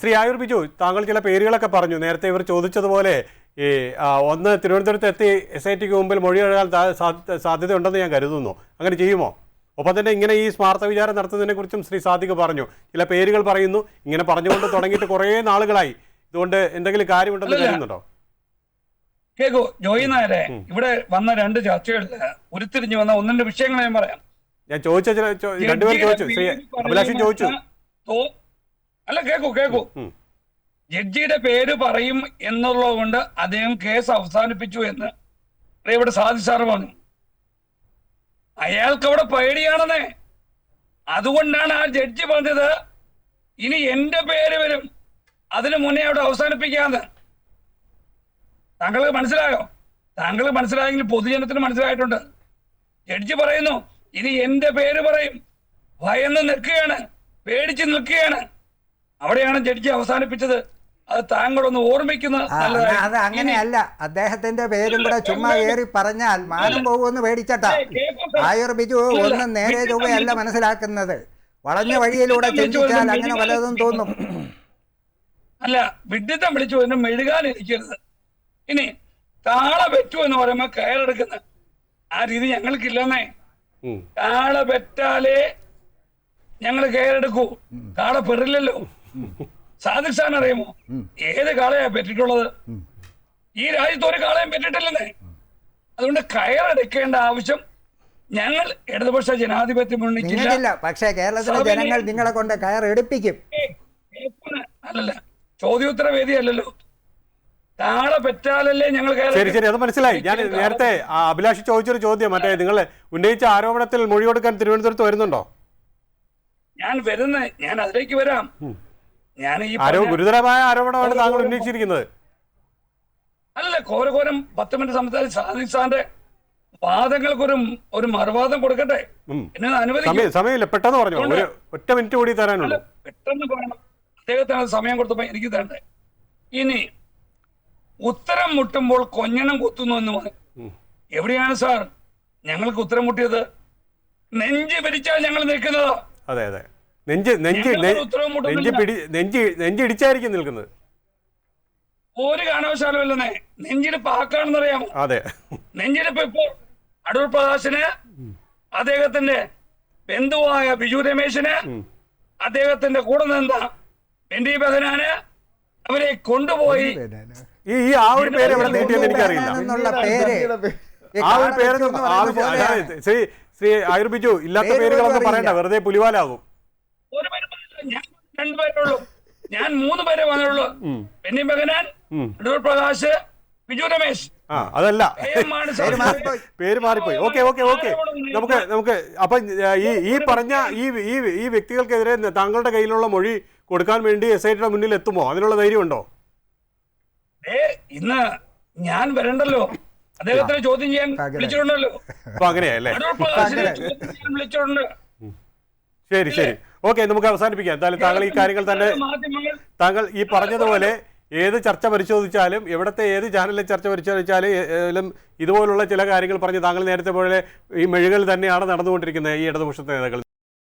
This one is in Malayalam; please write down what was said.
ശ്രീ ആയുർ ബിജു താങ്കൾ ചില പേരുകളൊക്കെ പറഞ്ഞു. നേരത്തെ ഇവർ ചോദിച്ചതുപോലെ ഈ ഒന്ന് തിരുവനന്തപുരത്ത് എത്തി എസ് ഐ ടിക്ക് മുമ്പിൽ മൊഴി എഴുതാൻ സാധ്യത- സാധ്യതയുണ്ടെന്ന് ഞാൻ കരുതുന്നു. അങ്ങനെ ചെയ്യുമോ? ഒപ്പം തന്നെ ഇങ്ങനെ ഈ സ്മാർത്ഥ വിചാരം നടത്തുന്നതിനെ കുറിച്ചും ശ്രീ സാദിഖ് പറഞ്ഞു. ചില പേരുകൾ പറയുന്നു. ഇങ്ങനെ പറഞ്ഞുകൊണ്ട് തുടങ്ങിയിട്ട് കുറേ നാളുകളായി. ഇതുകൊണ്ട് എന്തെങ്കിലും കാര്യമുണ്ടെന്ന്. കരുതുന്നുണ്ടോ? കേക്കോ ജോയി നായരെ ഇവിടെ വന്ന രണ്ട് ചർച്ചകളിൽ ഉരുത്തിരിഞ്ഞു വന്ന ഒന്നിന്റെ വിഷയങ്ങൾ ഞാൻ പറയാം. ഞാൻ ചോദിച്ച ചില രണ്ടുപേരും ചോദിച്ചു. ശ്രീ അഭിലാഷൻ ചോദിച്ചു. അല്ല കേക്കൂ കേക്കൂ. ജഡ്ജിയുടെ പേര് പറയും എന്നുള്ളത് കൊണ്ട് അദ്ദേഹം കേസ് അവസാനിപ്പിച്ചു എന്ന് ഇവിടെ സാധി സാറ് പറഞ്ഞു. അയാൾക്ക് അവിടെ പേടിയാണെന്നേ. അതുകൊണ്ടാണ് ആ ജഡ്ജി പറഞ്ഞത് ഇനി എന്റെ പേര് വരും. അതിനു മുന്നേ അവിടെ അവസാനിപ്പിക്കാന്ന്. താങ്കൾക്ക് മനസ്സിലായോ? താങ്കൾ മനസ്സിലായെങ്കിൽ പൊതുജനത്തിന് മനസ്സിലായിട്ടുണ്ട്. ജഡ്ജി പറയുന്നു ഇനി എന്റെ പേര് പറയും. ഭയന്ന് നിൽക്കുകയാണ്. പേടിച്ച് നിൽക്കുകയാണ്. അവിടെയാണ് ജഡ്ജി അവസാനിപ്പിച്ചത്. അത് താങ്കളൊന്ന് നല്ലതായിരിക്കും. അത് അങ്ങനെയല്ല. അദ്ദേഹത്തിന്റെ പേരും കൂടെ ചുമ്മാ കയറി പറഞ്ഞാൽ മാനം പോകുമെന്ന് പേടിച്ചട്ടാ. ആയുർ ബിജു ഒന്നും നേരെ ചൊവ്വയല്ല മനസ്സിലാക്കുന്നത്. വളഞ്ഞ വഴിയിലൂടെ ചിന്തിച്ചാൽ അങ്ങനെ പലതും തോന്നും. അല്ല വിഡിത്തം വിളിച്ചു എന്നെ മെഴുകാനിരിക്കരുത് ഇനി താള പെറ്റു എന്ന് പറയുമ്പോ കയറെടുക്കുന്ന ആ രീതി ഞങ്ങൾക്കില്ലെന്നേ. താള പെറ്റാലേ ഞങ്ങൾ കയറെടുക്കൂ താള പെറില്ലല്ലോ സാദിഖ് ഖാൻ അറിയുമോ ഏത് കാളയാ പെറ്റിട്ടുള്ളത്? ഈ രാജ്യത്ത് ഒരു കാളയും പെറ്റിട്ടില്ലെന്നേ. അതുകൊണ്ട് കയറടക്കേണ്ട ആവശ്യം ഞങ്ങൾ ഇടതുപക്ഷ ജനാധിപത്യ മുന്നണിക്കില്ല. പക്ഷേ കേരളത്തിലെ ജനങ്ങൾ നിങ്ങളെ കൊണ്ട് കയർ എടുപ്പിക്കും അല്ലല്ല. ചോദ്യോത്തര വേദിയല്ലല്ലോ കാള പെറ്റാലല്ലേ ഞങ്ങൾ ശരി ശരി. അത് മനസ്സിലായി. ഞാൻ നേരത്തെ ആ, അഭിലാഷ് ചോദിച്ചൊരു ചോദ്യം. മറ്റേ നിങ്ങൾ ഉന്നയിച്ച ആരോപണത്തിൽ മൊഴി കൊടുക്കാൻ തിരുവനന്തപുരത്ത് വരുന്നുണ്ടോ? ഞാൻ വരുന്ന. ഞാൻ അതിലേക്ക് വരാം. ഞാൻ ഈ ഗുരുതരമായ ആരോപണമാണ് താങ്കൾ ഉന്നയിച്ചിരിക്കുന്നത്. അല്ല കോരകോരം പത്ത് മിനിറ്റ് സംസാരിച്ച് സാദിഖ് സാറിന്റെ വാദങ്ങൾക്കൊരു ഒരു മറുവാദം കൊടുക്കട്ടെ? എന്നെ അനുവദിക്കും. സമയമില്ല. പെട്ടെന്ന് പറഞ്ഞു. ഒരു ഒറ്റ മിനിറ്റ് കൂടി തരാനുള്ളൂ. പെട്ടെന്ന് പറയണം. അദ്ദേഹത്തിന് സമയം കൊടുത്തപ്പോ എനിക്ക് തരണ്ടേ ഇനി ഉത്തരം മുട്ടുമ്പോൾ കൊഞ്ഞണം കുത്തുന്നു എന്ന് പറഞ്ഞു എവിടെയാണ് സാർ ഞങ്ങൾക്ക് ഉത്തരം മുട്ടിയത്? നെഞ്ച് പിരിച്ചാൽ ഞങ്ങൾ നിൽക്കുന്നത്. അതെ അതെ. നെഞ്ച് നെഞ്ച്. നെഞ്ച് പിടി നെഞ്ച് നെഞ്ച് ഇടിച്ചായിരിക്കും നിൽക്കുന്നത്. ഒരു കാരണവശാലും ഇല്ലെന്നേ നെഞ്ചിടിപ്പ് ആക്കാണെന്നറിയാമോ അതെ. നെഞ്ചിടിപ്പ് ഇപ്പോൾ അടൂർ പ്രകാശിന് അദ്ദേഹത്തിന്റെ ബന്ധുവായ ബിജു രമേശിന് അദ്ദേഹത്തിന്റെ കൂടെ നിന്ന എൻ ഡി ബഹനാന് അവരെ കൊണ്ടുപോയി. ഈ ഈ ആ ഒരു പേര് എവിടെ നീട്ടിയെന്ന് എനിക്കറിയില്ല. ആ ഒരു പേര് പേരൊന്നും ശ്രീ ശ്രീ ആയുർ ബിജു ഇല്ലാത്ത പേര് പേരുകളൊന്നും പറയണ്ട. വെറുതെ പുലിവാലാകും. ഞാൻ രണ്ടുപേരേ ഉള്ളൂ. ഞാൻ മൂന്ന് പേരെ വന്നുള്ളൂ ബെന്നി ബഹനാൻ അടൂർ പ്രകാശ് ബിജു രമേശ്. ആ അതല്ല. പേര് മാറിപ്പോയി. Okay okay okay. നമുക്ക് നമുക്ക് അപ്പൊ ഈ ഈ പറഞ്ഞ ഈ ഈ ഈ വ്യക്തികൾക്കെതിരെ താങ്കളുടെ കയ്യിലുള്ള മൊഴി കൊടുക്കാൻ വേണ്ടി എസ് ഐ ടിയുടെ മുന്നിൽ എത്തുമോ? അതിനുള്ള ധൈര്യമുണ്ടോ? ഇന്ന് ഞാൻ വരണ്ടല്ലോ. അദ്ദേഹത്തിന് ചോദ്യം ചെയ്യാൻ. വിളിച്ചിട്ടുണ്ടല്ലോ. അപ്പൊ അങ്ങനെയല്ലേ വിളിച്ചിട്ടുണ്ട്. ശരി ശരി. ഓക്കെ നമുക്ക് അവസാനിപ്പിക്കാം. എന്തായാലും താങ്കൾ ഈ കാര്യങ്ങൾ തന്നെ താങ്കൾ ഈ പറഞ്ഞതുപോലെ ഏത് ചർച്ച പരിശോധിച്ചാലും എവിടത്തെ ഏത് ചാനലിൽ ചർച്ച പരിശോധിച്ചാലും ഇതുപോലുള്ള ചില കാര്യങ്ങൾ പറഞ്ഞ് താങ്കൾ നേരത്തെ പോലെ ഈ മെഴുകൾ തന്നെയാണ് നടന്നുകൊണ്ടിരിക്കുന്നത് ഈ ഇടതുപക്ഷത്തെ നേതാക്കൾ.